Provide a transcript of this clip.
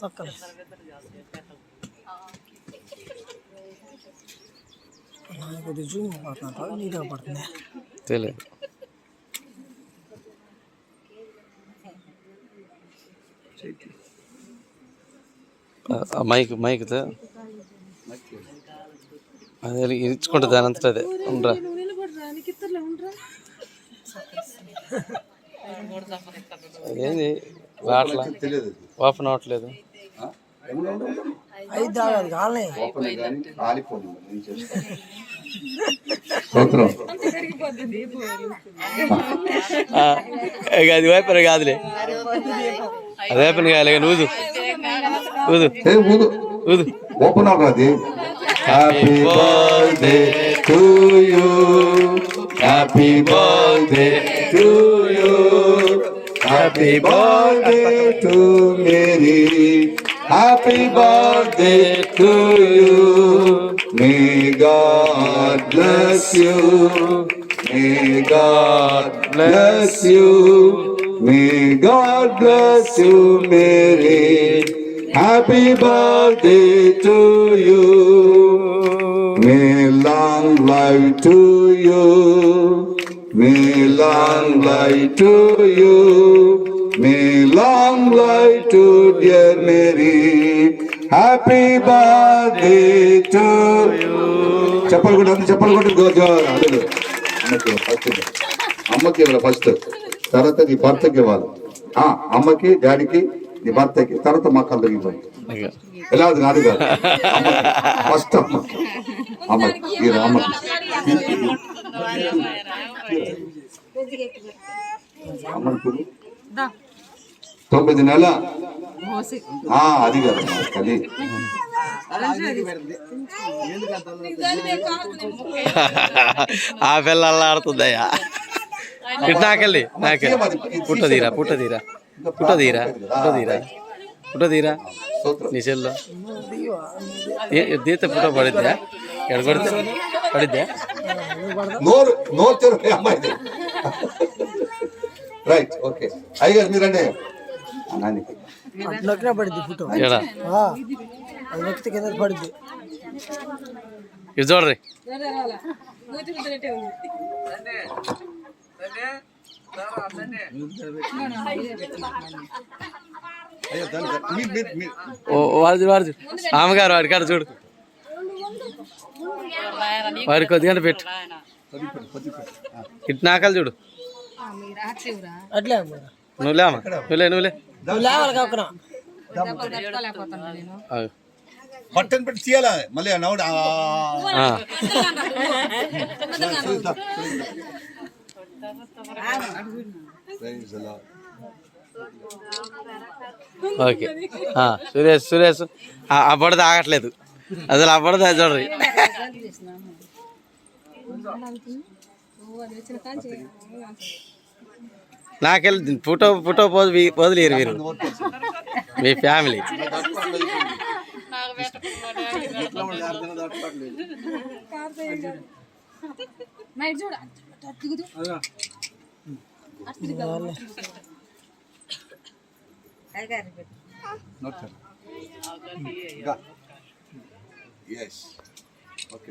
తొక్కలు. నాకు రుజువు పడుతున్నా నీట్గా పడుతుంది. తెలియదు మైక్ మైక్తో అదే ఇచ్చుకుంటుంది దాని అంతటా అదే. ఉండరా? అదేంది రావట్లా? ఓపెన్ అవ్వట్లేదు. అది వైపర్ కాదులే. అది వైపర్ కాదులే ఊదు ఊదు ఏ ఊదు ఊదు ఓపెన్ అది? Happy birthday to you happy birthday to you Happy birthday to Mary. Happy birthday to you. May God bless you. May God bless you. May God bless you, Mary. Happy birthday to you. May long life to you. May long life to you. May long life to dear Mary. Happy birthday to you. చెప్పలు కూడా చెప్పలు కూడా అదే అమ్మకి first అమ్మకి ఇవ్వాలి first తర్వాత నీ భర్తకి ఇవ్వాలి. ఆ, అమ్మకి డాడీకి నీ భర్తకి తర్వాత మా కళ్ళకి ఇవ్వాలి ఎలా అది కాదు కాదు. ఫస్ట్ అమ్మకి. అమ్మకి ఈ అమ్మకి అమ్మకి పిలు. తొమ్మిది నెల ఆ, అది కాదు అది ఆ పిల్ల అల్లాడుతుందయ్యా ఇటు నాకెళ్ళి నాకెళ్ళి పుట్ట తీరా పుట్ట తీరా పుట్ట తీరా పుట్ట తీరా పుట్ట తీరా సూత్రం నీ చెల్లో దీత పుట్ట పడిద్దా ఎక్కడ పడితే పడిద్దా నోరు నోరు తెరు అమ్మాయి రైట్ ఓకే అయ్యారు మీరండి నానికి నొక్కినా పడుద్ది ఫోటో. అది నొక్కితే కింద పడుద్ది. ఇది చూడరి ఓ వాడు వాడు చూడు. వాడి కొద్దిగా పెట్టు. ఇటు నాకలు చూడు. అట్లే అమ్మ నువ్వు లేమా నువ్వులే నువ్వులే. బట్టన్ పెట్టి తీయాలా? మళ్ళీ నవ్వుడు. ఓకే. సురేష్ సురేష్. బుడద ఆగట్లేదు. అసలు ఆ బుడద చూడరి. నాకెళ్ళి ఫోటో ఫోటో పోదు వదిలేరు మీరు మీ ఫ్యామిలీ. Yes okay